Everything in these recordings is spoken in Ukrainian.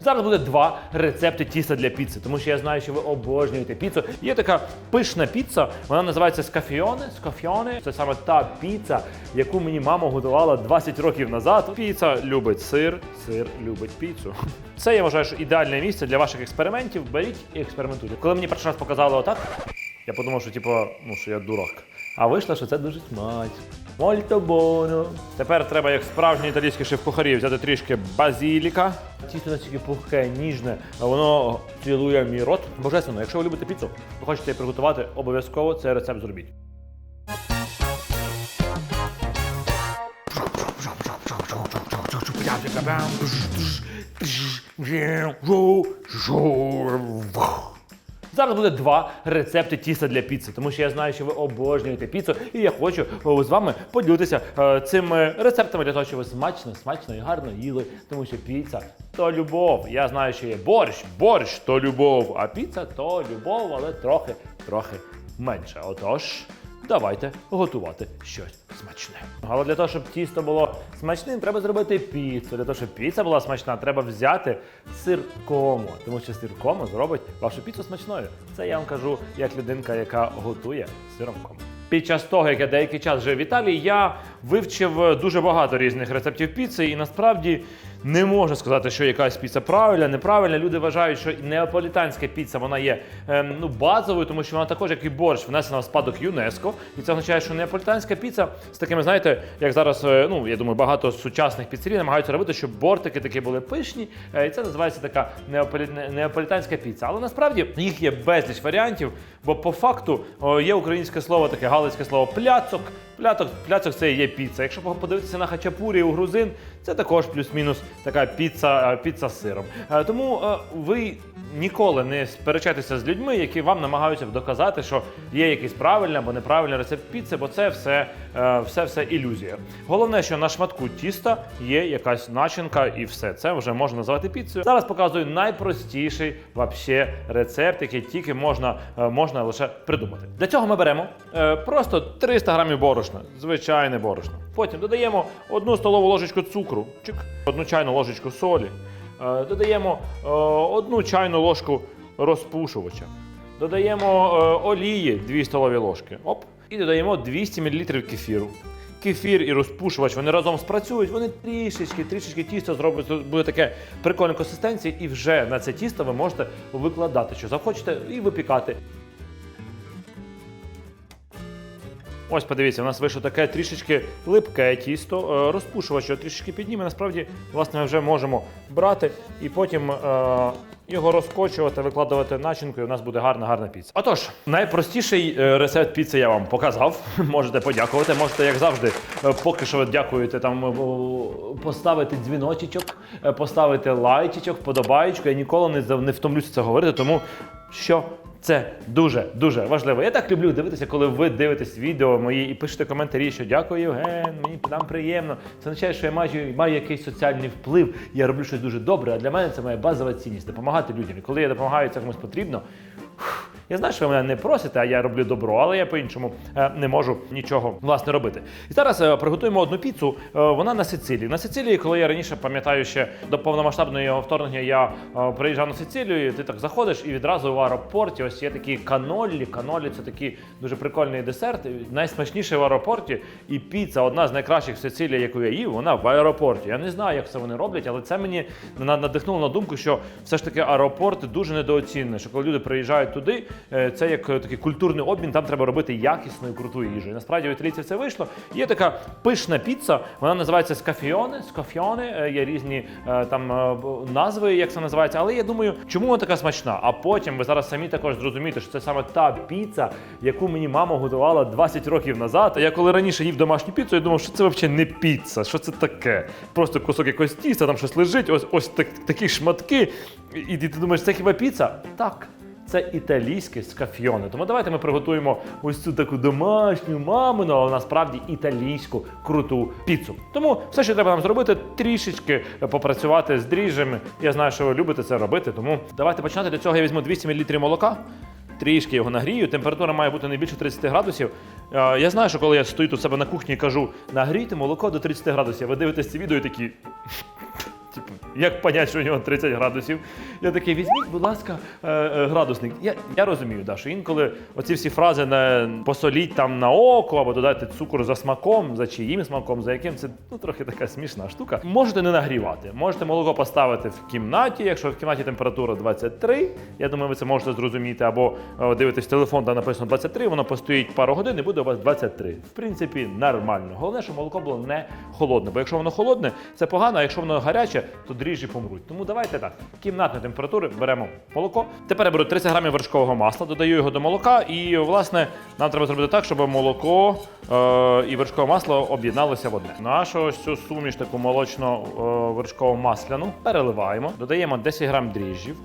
Зараз буде два рецепти тіста для піци, тому що я знаю, що ви обожнюєте піцу. Є така пишна піца, вона називається скафіоне. Скафіоне це саме та піца, яку мені мама готувала 20 років назад. Піца любить сир, сир любить піцу. Це я вважаю, що ідеальне місце для ваших експериментів. Беріть і експериментуйте. Коли мені перший раз показали отак, я подумав, що типу, ну що я дурак. А вийшло, що це дуже смачно. Мольто боно. Тепер треба, як справжні італійські шеф-кухарі, взяти трішки базіліка. Тісто настільки пухке, ніжне, а воно цілує мій рот. Божественно, якщо ви любите піцу, ви хочете її приготувати, обов'язково цей рецепт зробіть. Зараз буде два рецепти тіста для піци, тому що я знаю, що ви обожнюєте піцу, і я хочу з вами поділитися е, цими рецептами для того, щоб ви смачно, смачно і гарно їли. Тому що піца то любов. Я знаю, що є борщ, борщ то любов, а піца то любов, але трохи, трохи менше. Отож. Давайте готувати щось смачне. Але для того, щоб тісто було смачним, треба зробити піцу. Для того, щоб піца була смачна, треба взяти сир комо, тому що сир комо зробить вашу піцу смачною. Це я вам кажу як людинка, яка готує сиром комо. Під час того, як я деякий час жив в Італії, я вивчив дуже багато різних рецептів піци, і насправді не можна сказати, що якась піца правильна, неправильна. Люди вважають, що неаполітанська піца вона є ем, ну, базовою, тому що вона також, як і борщ, внесена в спадок ЮНЕСКО. І це означає, що неаполітанська піца з такими, знаєте, як зараз, е, ну я думаю, багато сучасних піцерій намагаються робити, щоб бортики такі були пишні. Е, І це називається така неаполі... неаполітанська піца. Але насправді їх є безліч варіантів, бо по факту о, є українське слово, таке галицьке слово пляцок. Пляцок, пляцок це і є піца. Якщо подивитися на хачапурі у грузин, це також плюс-мінус така піца, е, піца з сиром. Е, Тому е, ви ніколи не сперечайтеся з людьми, які вам намагаються доказати, що є якийсь правильний або неправильний рецепт піци, бо це все, все, все ілюзія. Головне, що на шматку тіста є якась начинка, і все це вже можна назвати піцею. Зараз показую найпростіший вообще рецепт, який тільки можна, можна лише придумати. Для цього ми беремо просто 300 грамів борошна, звичайне борошно. Потім додаємо одну столову ложечку цукру, чик, одну чайну ложечку солі. Е, Додаємо е, одну чайну ложку розпушувача. Додаємо е, олії 2 столові ложки. Оп. І додаємо 200 мл кефіру. Кефір і розпушувач вони разом спрацюють, вони трішечки, трішечки тісто зроблять, буде таке прикольне консистенції, і вже на це тісто ви можете викладати, що захочете, і випікати. Ось подивіться, у нас вийшло таке трішечки липке тісто, е, розпушувач його трішечки підніме. Насправді, власне, ми вже можемо брати і потім е, його розкочувати, викладувати начинку, і у нас буде гарна, гарна піца. Отож, найпростіший е, рецепт піци я вам показав. Можете подякувати. Можете, як завжди, е, поки що дякуєте там поставити дзвіночечок, поставити лайчичок, вподобаєчку. Я ніколи не втомлюся це говорити, тому що це дуже дуже важливо. Я так люблю дивитися, коли ви дивитесь відео мої і пишете коментарі, що дякую, Євген, мені нам приємно. Це означає, що я маю, маю якийсь соціальний вплив, я роблю щось дуже добре. А для мене це моя базова цінність допомагати людям. І коли я допомагаю це комусь потрібно. Я знаю, що ви мене не просите, а я роблю добро, але я по-іншому е, не можу нічого власне робити. І зараз е, приготуємо одну піцу. Е, вона на Сицилії. На Сицилії, коли я раніше пам'ятаю, ще до повномасштабного вторгнення я приїжджав на Сицилію, і ти так заходиш і відразу в аеропорті. Ось є такі канолі. Канолі це такий дуже прикольний десерт. Найсмачніший в аеропорті. І піца, одна з найкращих в Сицилії, яку я їв, вона в аеропорті. Я не знаю, як це вони роблять, але це мені на- надихнуло на думку, що все ж таки аеропорти дуже недооцінені. Що коли люди приїжджають туди, це як е, такий культурний обмін, там треба робити якісну і круту їжу. І насправді у італійців це вийшло. Є така пишна піца, вона називається скафіоне. Скафіоне е, є різні е, там е, назви, як це називається. Але я думаю, чому вона така смачна? А потім ви зараз самі також зрозумієте, що це саме та піца, яку мені мама готувала 20 років назад. Я коли раніше їв домашню піцу, я думав, що це взагалі не піца. Що це таке? Просто кусок якогось тіста, там щось лежить, ось ось так, такі шматки. І ти думаєш, це хіба піца? Так. Це італійське скафьоне. Тому давайте ми приготуємо ось цю таку домашню мамину, але насправді італійську круту піцу. Тому все, що треба нам зробити, трішечки попрацювати з дріжджами. Я знаю, що ви любите це робити. Тому давайте починати. Для цього я візьму 200 мл молока. Трішки його нагрію. Температура має бути не більше 30 градусів. Е, Я знаю, що коли я стою тут себе на кухні і кажу, нагрійте молоко до 30 градусів. Ви дивитесь це відео і такі. Типу, як понять, що у нього 30 градусів? Я такий, візьміть, будь ласка, е, е, градусник. Я, я розумію, да, що інколи оці всі фрази не посоліть там на око або додайте цукор за смаком, за чиїм смаком, за яким це ну, трохи така смішна штука. Можете не нагрівати. Можете молоко поставити в кімнаті, якщо в кімнаті температура 23, я думаю, ви це можете зрозуміти, або е, дивитесь телефон, де написано 23, воно постоїть пару годин і буде у вас 23. В принципі, нормально. Головне, щоб молоко було не холодне. Бо якщо воно холодне, це погано, а якщо воно гаряче, то дріжджі помруть. Тому давайте так. Кімнатної температури беремо молоко. Тепер я беру 30 грамів вершкового масла, додаю його до молока, і власне нам треба зробити так, щоб молоко е, і вершкове масло об'єдналося в одне. Нашу ось цю суміш таку молочно-вершково масляну переливаємо, додаємо 10 грам дріжджів,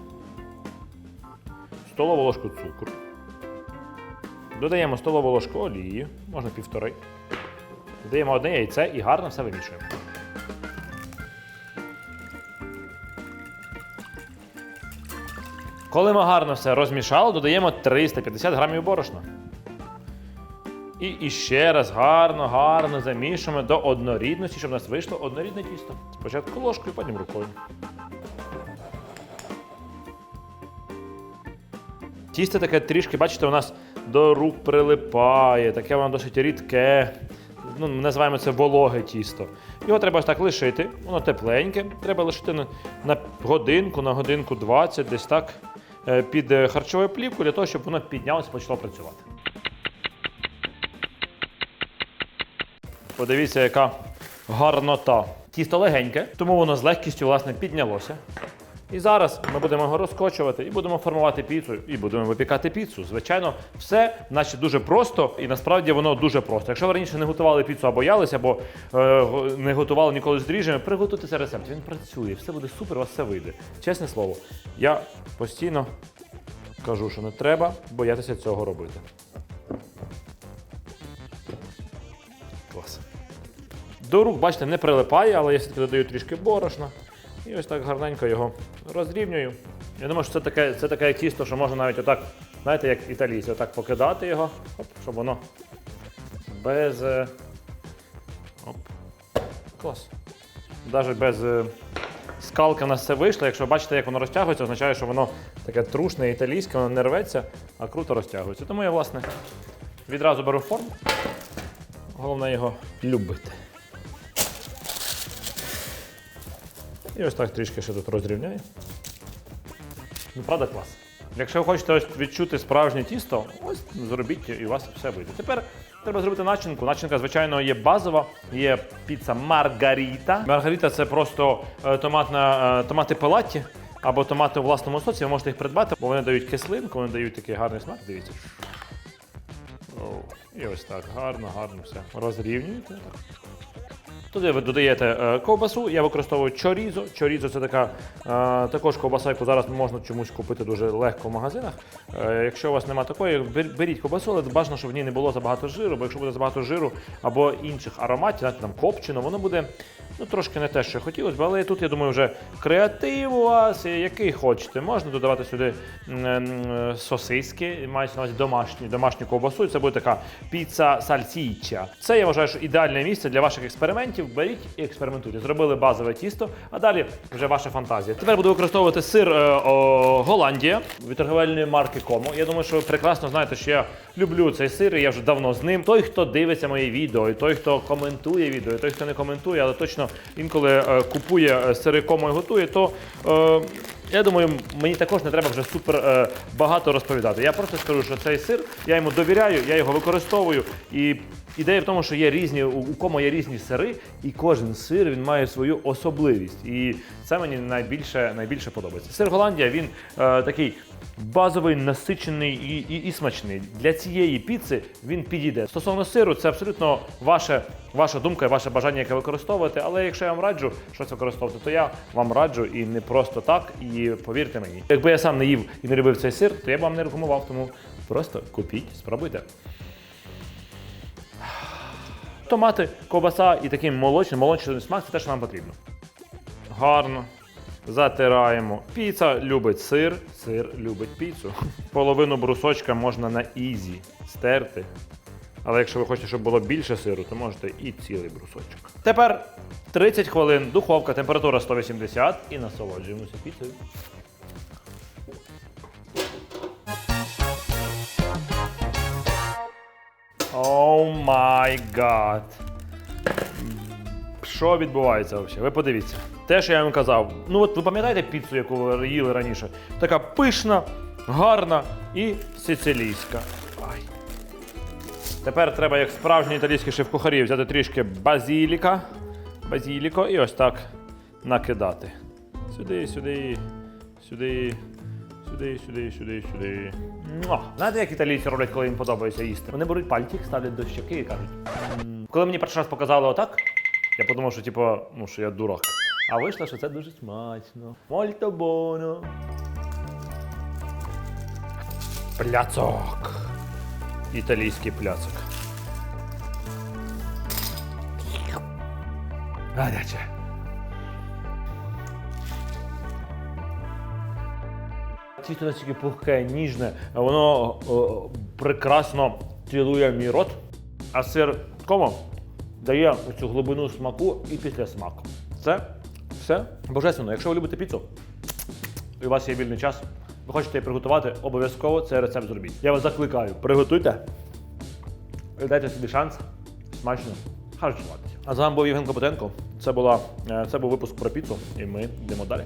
столову ложку цукру. Додаємо столову ложку олії, можна півтори. Додаємо одне яйце і гарно все вимішуємо. Коли ми гарно все розмішали, додаємо 350 грамів борошна. І, ще раз гарно, гарно замішуємо до однорідності, щоб у нас вийшло однорідне тісто. Спочатку ложкою, потім рукою. Тісто таке трішки, бачите, у нас до рук прилипає, таке воно досить рідке. Ну, ми називаємо це вологе тісто. Його треба ось так лишити, воно тепленьке. Треба лишити на, годинку, на годинку 20, десь так, під харчову харчовою плівкою, для того, щоб воно піднялося і почало працювати. Подивіться, яка гарнота. Тісто легеньке, тому воно з легкістю власне піднялося. І зараз ми будемо його розкочувати і будемо формувати піцу, і будемо випікати піцу. Звичайно, все наче дуже просто, і насправді воно дуже просто. Якщо ви раніше не готували піцу, а боялися, або е, не готували ніколи з дріжджами, приготуйте цей рецепт. Він працює, все буде супер, у вас все вийде. Чесне слово, я постійно кажу, що не треба боятися цього робити. Клас. До рук, бачите, не прилипає, але я все-таки додаю трішки борошна. І ось так гарненько його розрівнюю. Я думаю, що це таке, це таке тісто, що можна навіть отак, знаєте, як італійці, отак покидати його, оп, щоб воно без. е, Оп. Клас. Навіть без е, скалки в нас все вийшло. Якщо бачите, як воно розтягується, означає, що воно таке трушне італійське, воно не рветься, а круто розтягується. Тому я, власне, відразу беру форму. Головне його любити. І ось так трішки ще тут розрівняю. Ну, правда, клас. Якщо ви хочете ось відчути справжнє тісто, ось зробіть і у вас все вийде. Тепер треба зробити начинку. Начинка, звичайно, є базова, є піца Маргаріта. Маргаріта це просто е, томатна, е, томати пелаті або томати у власному соці. Ви можете їх придбати, бо вони дають кислинку, вони дають такий гарний смак. Дивіться. І ось так, гарно, гарно все. Розрівнюєте. Туди ви додаєте е, ковбасу. Я використовую чорізо. Чорізо це така е, також ковбаса, яку зараз можна чомусь купити дуже легко в магазинах. Е, якщо у вас немає такої, беріть ковбасу, але бажано, щоб в ній не було забагато жиру, бо якщо буде забагато жиру або інших ароматів, знаєте, там копчено, воно буде ну, трошки не те, що хотілося б. Але тут, я думаю, вже креатив у вас, який хочете. Можна додавати сюди сосиски, мається на увазі домашні, домашню ковбасу. І це буде така піца сальсіча. Це я вважаю, що ідеальне місце для ваших експериментів. Беріть і експериментуйте. Зробили базове тісто, а далі вже ваша фантазія. Тепер буду використовувати сир е, о, Голландія від торговельної марки Комо. Я думаю, що ви прекрасно знаєте, що я люблю цей сир, і я вже давно з ним. Той, хто дивиться мої відео, і той, хто коментує відео, і той, хто не коментує, але точно інколи е, купує е, сири Комо і готує, то. Е, я думаю, мені також не треба вже супер багато розповідати. Я просто скажу, що цей сир, я йому довіряю, я його використовую. І ідея в тому, що є різні, у, кому є різні сири, і кожен сир він має свою особливість. І це мені найбільше, найбільше подобається. Сир Голландія він такий базовий, насичений і, і, і смачний. Для цієї піци він підійде. Стосовно сиру, це абсолютно ваше, ваша думка і ваше бажання, яке використовувати. Але якщо я вам раджу щось використовувати, то я вам раджу і не просто так. І повірте мені, якби я сам не їв і не любив цей сир, то я б вам не рекомендував. Тому просто купіть, спробуйте. Томати, ковбаса і такий молочний, молочний смак це те, що нам потрібно. Гарно. Затираємо. Піца любить сир, сир любить піцу. Половину брусочка можна на ізі стерти. Але якщо ви хочете, щоб було більше сиру, то можете і цілий брусочок. Тепер 30 хвилин, духовка, температура 180 і насолоджуємося піцею. О май гад. Що відбувається взагалі? Ви подивіться. Те, що я вам казав. Ну от ви пам'ятаєте піцу, яку ви їли раніше? Така пишна, гарна і сицилійська. Ай. Тепер треба, як справжній італійський шеф-кухарі, взяти трішки базіліка. Базіліко і ось так накидати. Сюди, сюди, сюди, сюди, сюди, сюди, сюди. Муа! Знаєте, як італійці роблять, коли їм подобається їсти? Вони беруть пальчик, ставлять до щоки і кажуть. Коли мені перший раз показали отак, я подумав, що типу, ну, що я дурак. А вийшло, що це дуже смачно. Мольто боно. Пляцок. Італійський пляцок. Гаряче. Тісто настільки пухке, ніжне, воно о, прекрасно цілує мій рот, а сир комо дає цю глибину смаку і після смаку. Це все божественно. Якщо ви любите піцу, і у вас є вільний час, ви хочете її приготувати, обов'язково цей рецепт зробіть. Я вас закликаю, приготуйте і дайте собі шанс смачно харчуватися. А з вами був Євген Копотенко. Це, була, е, це був випуск про піцу, і ми йдемо далі.